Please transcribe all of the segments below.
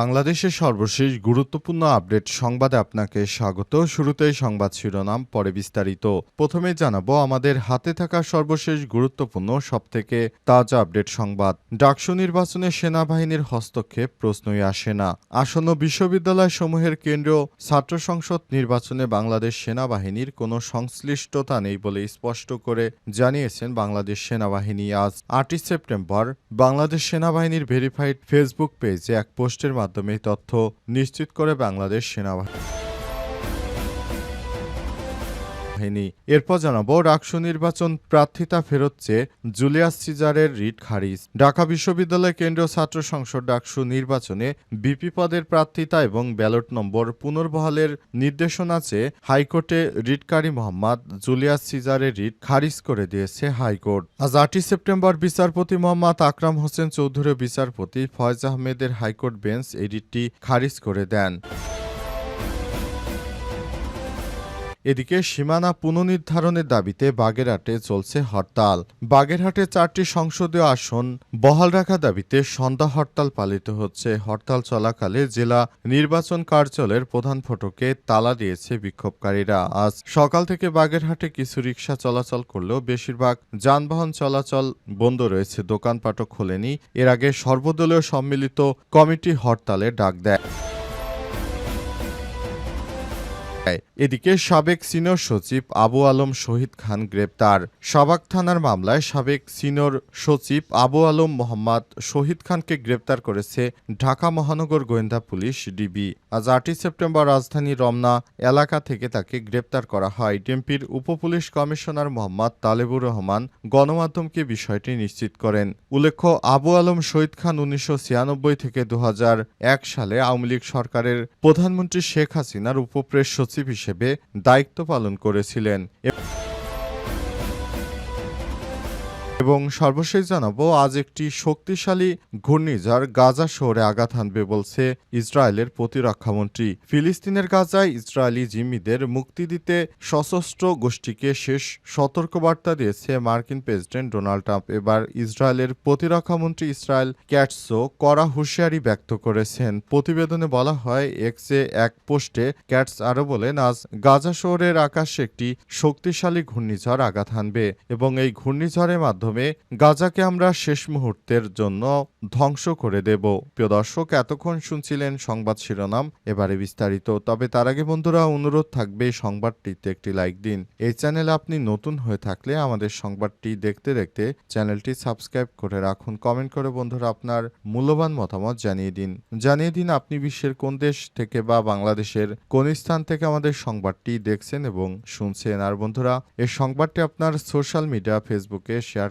বাংলাদেশের সর্বশেষ গুরুত্বপূর্ণ আপডেট সংবাদে আপনাকে স্বাগত। শুরুতেই সংবাদ শিরোনাম, পরে বিস্তারিত। প্রথমে জানাব, আমাদের হাতে থাকা সর্বশেষ গুরুত্বপূর্ণ, সবথেকে তাজা আপডেট সংবাদ। ডাকসু নির্বাচনে সেনাবাহিনীর হস্তক্ষেপ প্রশ্নই আসে না। আসন্ন বিশ্ববিদ্যালয় সমূহের কেন্দ্রীয় ছাত্র সংসদ নির্বাচনে বাংলাদেশ সেনাবাহিনীর কোনো সংশ্লিষ্টতা নেই বলে স্পষ্ট করে জানিয়েছেন বাংলাদেশ সেনাবাহিনী। আজ আটই সেপ্টেম্বর, বাংলাদেশ সেনাবাহিনীর ভেরিফাইড ফেসবুক পেজে এক পোস্টের মাধ্যমে তথ্য নিশ্চিত করে বাংলাদেশ সেনাবাহিনী। বাহিনী। এরপর জানাব, রাকসু নির্বাচন প্রার্থিতা ফেরত চেয়ে জুলিয়াস সিজারের রিট খারিজ। ঢাকা বিশ্ববিদ্যালয় কেন্দ্রীয় ছাত্র সংসদ ডাকসু নির্বাচনে বিপি পদের প্রার্থিতা এবং ব্যালট নম্বর পুনর্বহালের নির্দেশনা চেয়ে হাইকোর্টে রিটকারী মোহাম্মদ জুলিয়াস সিজারের রিট খারিজ করে দিয়েছে হাইকোর্ট। আজ আটই সেপ্টেম্বর বিচারপতি মোহাম্মদ আকরাম হোসেন চৌধুরী বিচারপতি ফয়েজ আহমেদের হাইকোর্ট বেঞ্চ এই রিটটি খারিজ করে দেন। এদিকে সীমানা পুনর্নির্ধারণের দাবিতে বাগেরহাটে চলছে হরতাল। বাগেরহাটে চারটি সংসদীয় আসন বহাল রাখা দাবিতে সন্ধ্যা হরতাল পালিত হচ্ছে। হরতাল চলাকালে জেলা নির্বাচন কার্যালয়ের প্রধান ফটকে তালা দিয়েছে বিক্ষোভকারীরা। আজ সকাল থেকে বাগেরহাটে কিছু রিক্সা চলাচল করলেও বেশিরভাগ যানবাহন চলাচল বন্ধ রয়েছে। দোকানপাটও খোলেনি। এর আগে সর্বদলীয় সম্মিলিত কমিটি হরতালে ডাক দেয়। এদিকে সাবেক সিনিয়র সচিব আবু আলম শহীদ খান গ্রেপ্তার। সাবাক থানার মামলায় সাবেক সিনিয়র সচিব আবু আলম মোহাম্মদ শহীদ খানকে গ্রেপ্তার করেছে ঢাকা মহানগর গোয়েন্দা পুলিশ ডিবি। আজ আটই সেপ্টেম্বর রাজধানী রমনা এলাকা থেকে তাকে গ্রেপ্তার করা হয়। ডিএমপির উপপুলিশ কমিশনার মোহাম্মদ তালেবুর রহমান গণমাধ্যমকে বিষয়টি নিশ্চিত করেন। উল্লেখ্য, আবু আলম শহীদ খান উনিশশো ছিয়ানব্বই থেকে দু হাজার এক সালে আওয়ামী লীগ সরকারের প্রধানমন্ত্রী শেখ হাসিনার উপপ্রেস সচিব হিসেবে দায়িত্ব পালন করেছিলেন। এবং সর্বশেষ জানাব, আজ একটি শক্তিশালী ঘূর্ণিঝড় গাজা শহরে আঘাত হানবে বলছে ইসরায়েলের প্রতিরক্ষামন্ত্রী ফিলিস্তিনের গাজায় ইসরায়েলি জিম্মিদের মুক্তি দিতে সশস্ত্র গোষ্ঠীকে শেষ সতর্কবার্তা দিয়েছে মার্কিন প্রেসিডেন্ট ডোনাল্ড ট্রাম্প। এবার ইসরায়েলের প্রতিরক্ষামন্ত্রী ইসরায়েল ক্যাটসো কড়া হুঁশিয়ারি ব্যক্ত করেছেন। প্রতিবেদনে বলা হয়, এক্সে এক পোস্টে ক্যাটস আরও বলেন, আজ গাজা শহরের আকাশে একটি শক্তিশালী ঘূর্ণিঝড় আঘাত হানবে এবং এই ঘূর্ণিঝড়ের মাধ্যমে গাজাকে আমরা শেষ মুহূর্তের জন্য ধ্বংস করে দেব। প্রিয় দর্শক, এতক্ষণ শুনছিলেন সংবাদ শিরোনাম, এবারে বিস্তারিত। তবে তার আগে বন্ধুরা, অনুরোধ থাকবে সংবাদটিতে একটি লাইক দিন। এই চ্যানেলে আপনি নতুন হয়ে থাকলে আমাদের সংবাদটি দেখতে দেখতে চ্যানেলটি সাবস্ক্রাইব করে রাখুন। কমেন্ট করে বন্ধুরা আপনার মূল্যবান মতামত জানিয়ে দিন। জানিয়ে দিন আপনি বিশ্বের কোন দেশ থেকে বা বাংলাদেশের কোন স্থান থেকে আমাদের সংবাদটি দেখছেন এবং শুনছেন। আর বন্ধুরা, এই সংবাদটি আপনার সোশ্যাল মিডিয়া, ফেসবুকে শেয়ার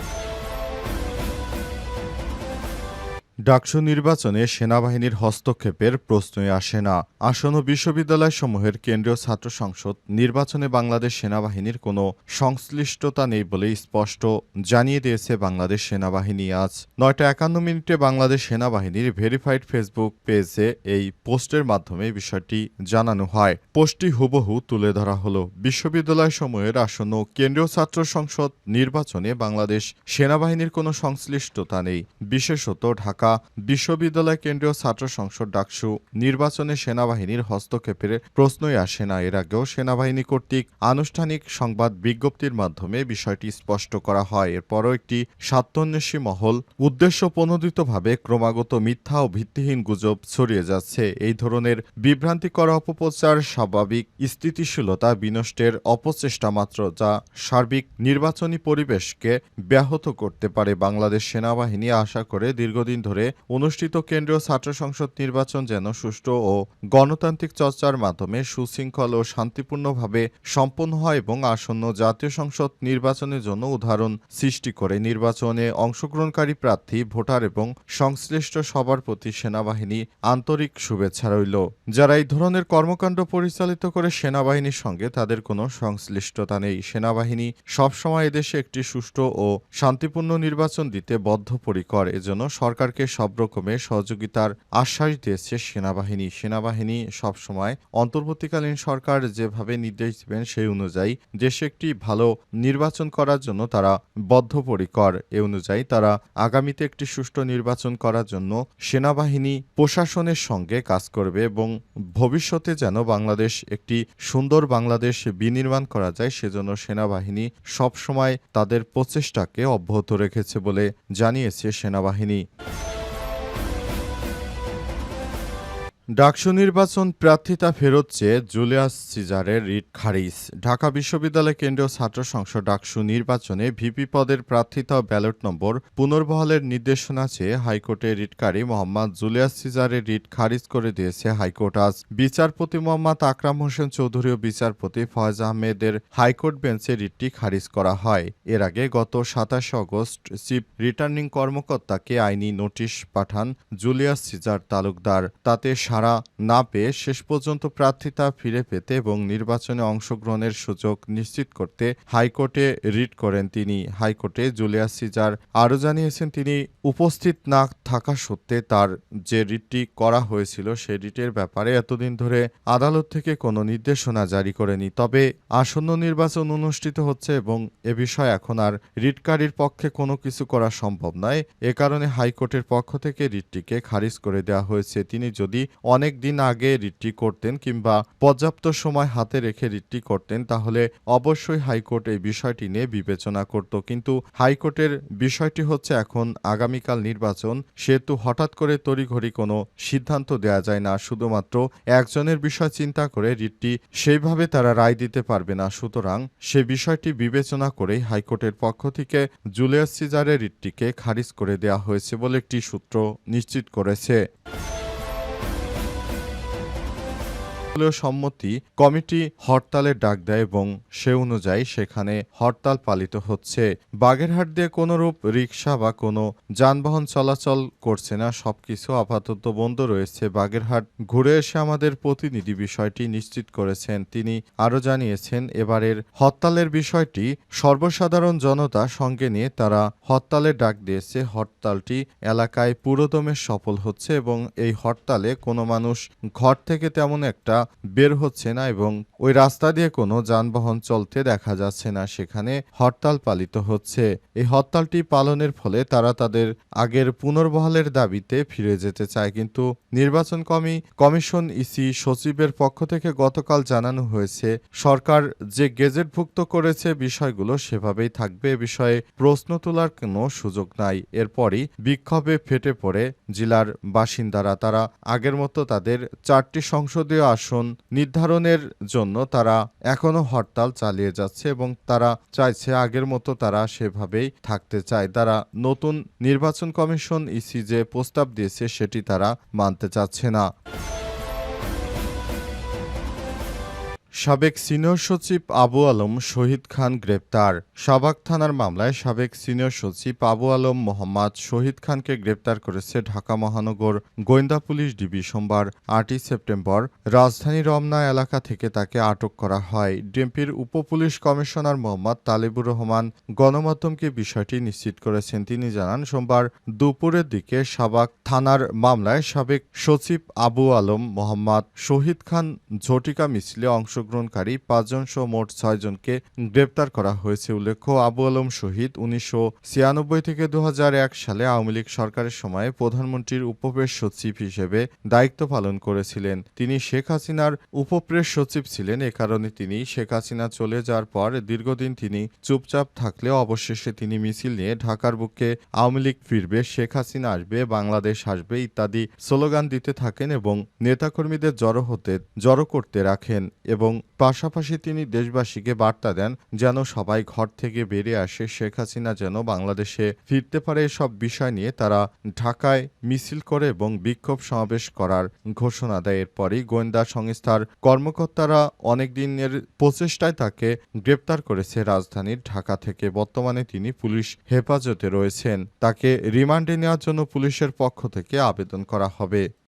ডাকসু নির্বাচনে সেনাবাহিনীর হস্তক্ষেপের প্রশ্নই আসে না। আসন্ন বিশ্ববিদ্যালয় সমূহের কেন্দ্রীয় ছাত্র সংসদ নির্বাচনে বাংলাদেশ সেনাবাহিনীর কোনো সংশ্লিষ্টতা নেই বলে স্পষ্ট জানিয়ে দিয়েছে বাংলাদেশ সেনাবাহিনী। আজ নয়টা একান্ন মিনিটে বাংলাদেশ সেনাবাহিনীর ভেরিফাইড ফেসবুক পেজে এই পোস্টের মাধ্যমে বিষয়টি জানানো হয়। পোস্টটি হুবহু তুলে ধরা হলো। বিশ্ববিদ্যালয় সমূহের আসন্ন কেন্দ্রীয় ছাত্র সংসদ নির্বাচনে বাংলাদেশ সেনাবাহিনীর কোনো সংশ্লিষ্টতা নেই। বিশেষত ঢাকা বিশ্ববিদ্যালয় কেন্দ্রীয় ছাত্র সংসদ ডাকসু নির্বাচনে সেনাবাহিনীর হস্তক্ষেপের প্রশ্নই আসে না। এর আগেও সেনাবাহিনী কর্তৃক আনুষ্ঠানিক সংবাদ বিজ্ঞপ্তির মাধ্যমে বিষয়টি স্পষ্ট করা হয়। এরপরও একটি স্বার্থন্বেষী মহল উদ্দেশ্য প্রণোদিতভাবে ক্রমাগত মিথ্যা ও ভিত্তিহীন গুজব ছড়িয়ে যাচ্ছে। এই ধরনের বিভ্রান্তিকর অপপ্রচার স্বাভাবিক স্থিতিশীলতা বিনষ্টের অপচেষ্টা মাত্র, যা সার্বিক নির্বাচনী পরিবেশকে ব্যাহত করতে পারে। বাংলাদেশ সেনাবাহিনী আশা করে দীর্ঘদিন ধরে অনুষ্ঠিত কেন্দ্রীয় ছাত্র সংসদ নির্বাচন যেন সুষ্ঠু ও গণতান্ত্রিক চর্চার মাধ্যমে সুশৃঙ্খল ও শান্তিপূর্ণভাবে সম্পন্ন হয় এবং আসন্ন জাতীয় সংসদ নির্বাচনের জন্য উদাহরণ সৃষ্টি করে। নির্বাচনে অংশগ্রহণকারী প্রার্থী, ভোটার এবং সংশ্লিষ্ট সবার প্রতি সেনাবাহিনী আন্তরিক শুভেচ্ছা রইল। যারা এই ধরনের কর্মকাণ্ড পরিচালিত করে সেনাবাহিনীর সঙ্গে, তাদের কোনো সংশ্লিষ্টতা নেই। সেনাবাহিনী সবসময় এদেশে একটি সুষ্ঠু ও শান্তিপূর্ণ নির্বাচন দিতে বদ্ধপরিকর। এজন্য সরকারকে সব রকমের সহযোগিতার আশ্বাস দিয়েছে সেনাবাহিনী। সেনাবাহিনী সবসময় অন্তর্বর্তীকালীন সরকার যেভাবে নির্দেশ দেবেন সেই অনুযায়ী দেশে একটি ভালো নির্বাচন করার জন্য তারা বদ্ধপরিকর। এ অনুযায়ী তারা আগামীতে একটি সুষ্ঠু নির্বাচন করার জন্য সেনাবাহিনী প্রশাসনের সঙ্গে কাজ করবে এবং ভবিষ্যতে যেন বাংলাদেশ একটি সুন্দর বাংলাদেশ বিনির্মাণ করা যায়, সেজন্য সেনাবাহিনী সবসময় তাদের প্রচেষ্টাকে অব্যাহত রেখেছে বলে জানিয়েছে সেনাবাহিনী। ডাকসু নির্বাচন প্রার্থিতা ফেরত চেয়ে জুলিয়াস সিজারের রিট খারিজ। ঢাকা বিশ্ববিদ্যালয় কেন্দ্রীয় ছাত্র সংসদ ডাকসু নির্বাচনে ভিপি পদের প্রার্থিতা ব্যালট নম্বর পুনর্বহালের নির্দেশনা চেয়ে হাইকোর্টে রিটকারী মোহাম্মদ জুলিয়াস সিজারের রিট খারিজ করে দিয়েছে হাইকোর্ট আজ। বিচারপতি মোহাম্মদ আকরাম হোসেন চৌধুরী ও বিচারপতি ফয়েজ আহমেদের হাইকোর্ট বেঞ্চে রিটটি খারিজ করা হয়। এর আগে গত সাতাশে অগস্ট চিফ রিটার্নিং কর্মকর্তাকে আইনি নোটিশ পাঠান জুলিয়াস সিজার তালুকদার। তাতে সাড়া না পেয়ে শেষ পর্যন্ত প্রার্থিতা ফিরে পেতে এবং নির্বাচনে অংশগ্রহণের সুযোগ নিশ্চিত করতে হাইকোর্টে রিট করেন তিনি। হাইকোর্টে জুলিয়াস সিজার আরও জানিয়েছেন, তিনি উপস্থিত না থাকা সত্ত্বে তার যে রিটটি করা হয়েছিল সেই রিটের ব্যাপারে এতদিন ধরে আদালত থেকে কোনো নির্দেশনা জারি করেনি। তবে আসন্ন নির্বাচন অনুষ্ঠিত হচ্ছে এবং এ বিষয়ে এখন আর রিটকারীর পক্ষে কোনো কিছু করা সম্ভব নয়। এ কারণে হাইকোর্টের পক্ষ থেকে রিটটিকে খারিজ করে দেওয়া হয়েছে। তিনি যদি অনেক দিন আগে রিটটি করতেন কিংবা পর্যাপ্ত সময় হাতে রেখে রিটটি করতেন, তাহলে অবশ্যই হাইকোর্ট এই বিষয়টি নিয়ে বিবেচনা করত। কিন্তু হাইকোর্টের বিষয়টি হচ্ছে এখন আগামীকাল নির্বাচন, সেহেতু হঠাৎ করে তড়িঘড়ি কোনো সিদ্ধান্ত দেওয়া যায় না। শুধুমাত্র একজনের বিষয় চিন্তা করে রিটটি সেইভাবে তারা রায় দিতে পারবে না। সুতরাং সে বিষয়টি বিবেচনা করেই হাইকোর্টের পক্ষ থেকে জুলিয়াস সিজারের রিটটিকে খারিজ করে দেওয়া হয়েছে বলে একটি সূত্র নিশ্চিত করেছে। সম্মতি কমিটি হরতালের ডাক দেয় এবং সে অনুযায়ী সেখানে হরতাল পালিত হচ্ছে। বাগেরহাট দিয়ে কোনোরূপ রিক্সা বা কোনো যানবাহন চলাচল করছে না, সবকিছু আপাতত বন্ধ রয়েছে। বাগেরহাট ঘুরে এসে আমাদের প্রতিনিধি বিষয়টি নিশ্চিত করেছেন। তিনি আরও জানিয়েছেন, এবারের হরতালের বিষয়টি সর্বসাধারণ জনতা সঙ্গে নিয়ে তারা হরতালের ডাক দিয়েছে। হরতালটি এলাকায় পুরোদমে সফল হচ্ছে এবং এই হরতালে কোনো মানুষ ঘর থেকে তেমন একটা বের হচ্ছে না এবং ওই রাস্তা দিয়ে কোনো যানবাহন চলতে দেখা যাচ্ছে না, সেখানে হরতাল পালিত হচ্ছে। এই হরতালটি পালনের ফলে তারা তাদের আগের পুনর্বহালের দাবিতে ফিরে যেতে চায়, কিন্তু নির্বাচন কমি, কমিশন ইসি সচিবের পক্ষ থেকে গতকাল জানানো হয়েছে, সরকার যে গেজেটভুক্ত করেছে বিষয়গুলো সেভাবেই থাকবে, এ বিষয়ে প্রশ্ন তোলার কোনো সুযোগ নাই। এরপরই বিক্ষোভে ফেটে পড়ে জেলার বাসিন্দারা, তারা আগের মতো তাদের চারটি সংসদীয় আসন নির্ধারণের জন্য তারা এখনও হরতাল চালিয়ে যাচ্ছে এবং তারা চাইছে আগের মতো তারা সেভাবেই থাকতে চায়। তারা নতুন নির্বাচন কমিশন ইসি যে প্রস্তাব দিয়েছে সেটি তারা মানতে চাচ্ছে না। সাবেক সিনিয়র সচিব আবু আলম শহীদ খান গ্রেপ্তার। সাবাক থানার মামলায় সাবেক সিনিয়র সচিব আবু আলম মোহাম্মদ শহীদ খানকে গ্রেপ্তার করেছে ঢাকা মহানগর গোয়েন্দা পুলিশ ডিবি সোমবার, আটই সেপ্টেম্বর, রাজধানী রমনা এলাকা থেকে তাকে আটক করা হয়। ডিএমপির উপপুলিশ কমিশনার মোহাম্মদ তালিবুর রহমান গণমাধ্যমকে বিষয়টি নিশ্চিত করেছেন। তিনি জানান, সোমবার দুপুরের দিকে সাবাক থানার মামলায় সাবেক সচিব আবু আলম মোহাম্মদ শহীদ খান ঝটিকা মিছিলে অংশগ্রহণকারী পাঁচজন সহ মোট ছয়জনকে গ্রেপ্তার করা হয়েছে উল্লেখ্য, আবু আলম শহীদ উনিশশো ছিয়ানব্বই থেকে দু সালে আওয়ামী লীগ সরকারের সময় প্রধানমন্ত্রীর উপপ্রেস সচিব হিসেবে দায়িত্ব পালন করেছিলেন। তিনি শেখ হাসিনার উপপ্রেস সচিব ছিলেন, এ কারণে তিনি শেখ হাসিনা চলে যাওয়ার পর দীর্ঘদিন তিনি চুপচাপ থাকলেও অবশেষে তিনি মিছিল নিয়ে ঢাকার বুকে আওয়ামী লীগ ফিরবে, শেখ হাসিনা আসবে, বাংলাদেশ আসবে ইত্যাদি স্লোগান দিতে থাকেন এবং নেতাকর্মীদের জড়ো হতে, জড়ো করতে রাখেন এবং পাশাপাশি তিনি দেশবাসীকে বার্তা দেন যেন সবাই ঘর থেকে বেরিয়ে আসে। শেখ হাসিনা যেন বাংলাদেশে ফিরতে পারে এসব বিষয় নিয়ে তারা ঢাকায় মিছিল করে এবং বিক্ষোভ সমাবেশ করার ঘোষণা দেয়। এরপরই গোয়েন্দা সংস্থার কর্মকর্তারা অনেক দিনের প্রচেষ্টায় তাকে গ্রেপ্তার করেছে। রাজধানীর ঢাকা থেকে বর্তমানে তিনি পুলিশ হেফাজতে রয়েছেন। তাকে রিমান্ডে নেওয়ার জন্য পুলিশের পক্ষ থেকে আবেদন করা হবে।